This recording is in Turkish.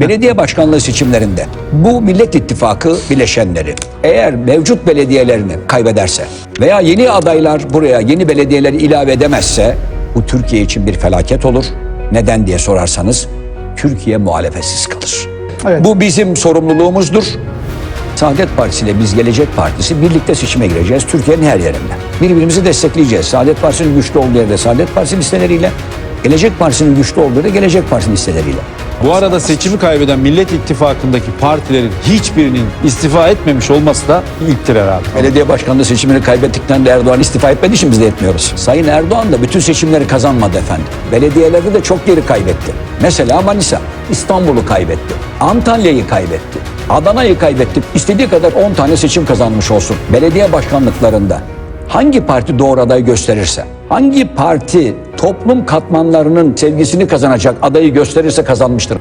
Belediye başkanlığı seçimlerinde bu Millet İttifakı bileşenleri eğer mevcut belediyelerini kaybederse veya yeni adaylar buraya yeni belediyeleri ilave edemezse bu Türkiye için bir felaket olur. Neden diye sorarsanız Türkiye muhalefetsiz kalır. Evet. Bu bizim sorumluluğumuzdur. Saadet Partisi ile biz Gelecek Partisi birlikte seçime gireceğiz Türkiye'nin her yerinde. Birbirimizi destekleyeceğiz. Saadet Partisi'nin güçlü olduğu yerde Saadet Partisi listeleriyle, Gelecek Partisi'nin güçlü olduğu yerde Gelecek Partisi listeleriyle. Bu arada seçimi kaybeden Millet İttifakı'ndaki partilerin hiçbirinin istifa etmemiş olması da ilktir herhalde. Belediye başkanlığı seçimini kaybettikten de Erdoğan istifa etmediği için biz de etmiyoruz. Sayın Erdoğan da bütün seçimleri kazanmadı efendim. Belediyeleri de çok geri kaybetti. Mesela Manisa, İstanbul'u kaybetti. Antalya'yı kaybetti. Adana'yı kaybetti. İstediği kadar 10 tane seçim kazanmış olsun. Belediye başkanlıklarında hangi parti doğru aday gösterirse, hangi parti toplum katmanlarının sevgisini kazanacak adayı gösterirse kazanmıştır.